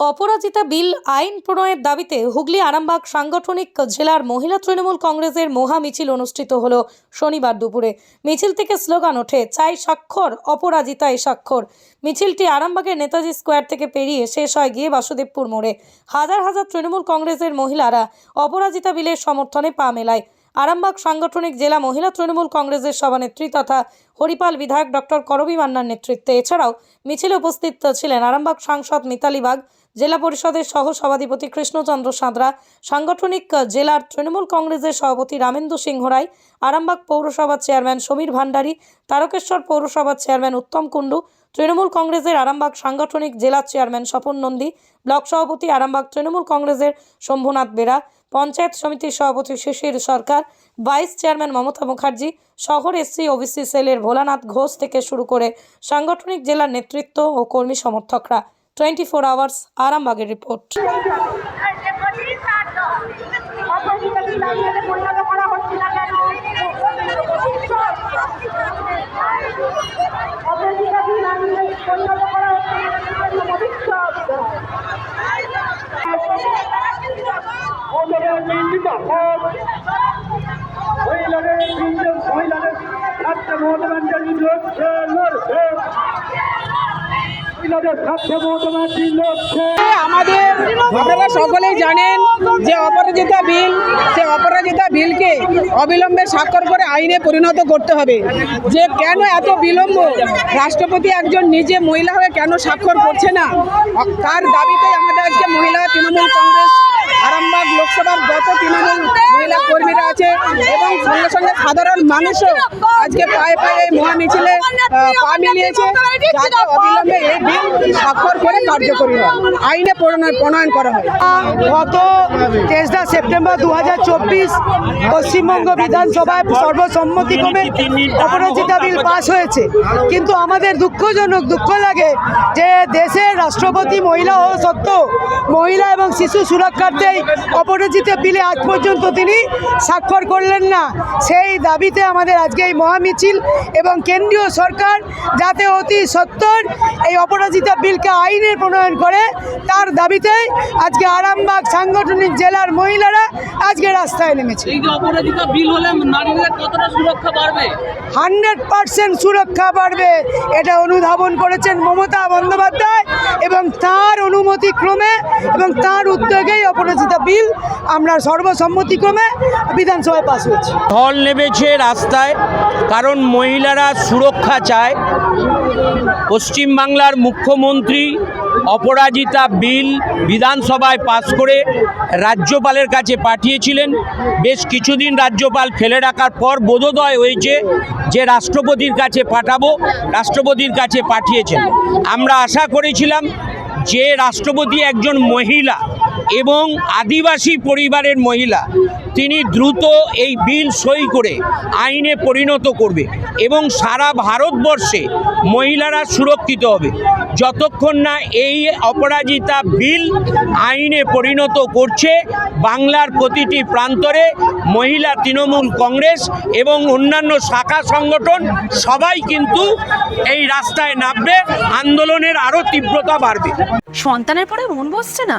অপরাজিতা বিল আইন প্রণয়ের দাবিতে হুগলি আরামবাগ সাংগঠনিক জেলার মহিলা তৃণমূল কংগ্রেসের মহা মিছিল অনুষ্ঠিত হল শনিবার দুপুরে। মিছিল থেকে স্লোগান ওঠে, চাই স্বাক্ষর অপরাজিতায় স্বাক্ষর। মিছিলটি আরামবাগের নেতাজি স্কোয়ার থেকে পেরিয়ে শেষ হয় গিয়ে বাসুদেবপুর মোড়ে। হাজার হাজার তৃণমূল কংগ্রেসের মহিলারা অপরাজিতা বিলের সমর্থনে পা মেলায়। আরামবাগ সাংগঠনিক জেলা মহিলা তৃণমূল কংগ্রেসের সভানেত্রী তথা হরিপাল বিধায়ক ডক্টর করবী মান্নার নেতৃত্বে। এছাড়াও মিছিলে উপস্থিত ছিলেন আরামবাগ সাংসদ মিতালি বাগ জেলা পরিষদের সহ সভাধিপতি কৃষ্ণচন্দ্র সাঁতরা, সাংগঠনিক জেলার তৃণমূল কংগ্রেসের সভাপতি রামেন্দু সিংহ রায়, আরামবাগ পৌরসভার চেয়ারম্যান সমীর ভান্ডারী, তারকেশ্বর পৌরসভার চেয়ারম্যান উত্তম কুণ্ডু, তৃণমূল কংগ্রেসের আরামবাগ সাংগঠনিক জেলা চেয়ারম্যান স্বপন নন্দী, ব্লক সভাপতি আরামবাগ তৃণমূল কংগ্রেসের শম্ভুনাথ বেরা, পঞ্চায়েত সমিতির সভাপতি শিশির সরকার, ভাইস চেয়ারম্যান মমতা মুখার্জি, শহর এসসি ওবিসি সেলের ভোলানাথ ঘোষ থেকে শুরু করে সাংগঠনিক জেলার নেতৃত্ব ও কর্মী সমর্থকরা। টোয়েন্টি ফোর আওয়ার্স আরামবাগের রিপোর্ট। মহিলাদের মহিলাদের স্বার্থে মমতা ব্যানার্জি লড়ছে আমাদের আপনারা সকলেই জানেন যে অপরাজিতা বিল, সে অপরাজিতা বিলকে অবিলম্বে স্বাক্ষর করে আইনে পরিণত করতে হবে। যে কেন এত বিলম্ব? রাষ্ট্রপতি একজন নিজে মহিলা হয়ে কেন স্বাক্ষর করছে না? তার দাবিতে আমাদের আজকে মহিলা তৃণমূল কংগ্রেস, আরামবাগ লোকসভার যত তৃণমূল মহিলা কর্মীরা আছে? সঙ্গে সঙ্গে সাধারণ মানুষও আজকে পায়ে পায়ে এই মহা মিছিলে পা মিলিয়েছে যাতে অবিলম্বে এই বিল স্বাক্ষর করে কার্যকরী হয়। আইনে প্রণয়ন করা হয়। গত তেসরা সেপ্টেম্বর দু হাজার চব্বিশ পশ্চিমবঙ্গ বিধানসভায় সর্বসম্মতিক্রমে অপরাজিতা বিল পাস হয়েছে। কিন্তু আমাদের দুঃখজনক দুঃখ লাগে যে দেশের রাষ্ট্রপতি মহিলা হওয়া সত্ত্বেও মহিলা এবং শিশু সুরক্ষার্থে অপরাজিতা বিলে আজ পর্যন্ত তিনি স্বাক্ষর করলেন না। সেই দাবিতে আমাদের আজকে এই মহামিছিল এবং কেন্দ্রীয় সরকার যাতে অতি সত্তর এই অপরাজিতা বিলকে আইনে প্রণয়ন করে তার দাবিতে আজকে আরামবাগ সাংগঠনিক জেলার মহিলারা আজকে রাস্তায় নেমেছে। এই যে অপরাজিতা বিল হলে নারীদের কতটা সুরক্ষা বাড়বে? হান্ড্রেড পার্সেন্ট সুরক্ষা বাড়বে এটা অনুধাবন করেছেন মমতা বন্দ্যোপাধ্যায় এবং তার অনুমতি ক্রমে এবং তার উদ্যোগেই অপরাজিতা বিল আমরা সর্বসম্মতিক্রমে বিধানসভায় পাশ হয়েছে। ঢল নেমেছে রাস্তায়, কারণ মহিলারা সুরক্ষা চায়। পশ্চিমবাংলার মুখ্যমন্ত্রী অপরাজিতা বিল বিধানসভায় পাস করে রাজ্যপালের কাছে পাঠিয়েছিলেন। বেশ কিছুদিন রাজ্যপাল ফেলে রাখার পর বোধোদয় হয়েছে যে রাষ্ট্রপতির কাছে পাঠাবো, রাষ্ট্রপতির কাছে পাঠিয়েছেন। আমরা আশা করেছিলাম যে রাষ্ট্রপতি একজন মহিলা এবং আদিবাসী পরিবারের মহিলা, তিনি দ্রুত এই বিল সই করে আইনে পরিণত করবে এবং সারা ভারতবর্ষে মহিলারা সুরক্ষিত হবে। যতক্ষণ না এই অপরাজিতা বিল আইনে পরিণত করছে, বাংলার প্রতিটি প্রান্তরে মহিলা তৃণমূল কংগ্রেস এবং অন্যান্য শাখা সংগঠন সবাই কিন্তু এই রাস্তায় নামবে, আন্দোলনের আরও তীব্রতা বাড়বে। সন্তানের পরে মন বসছে না?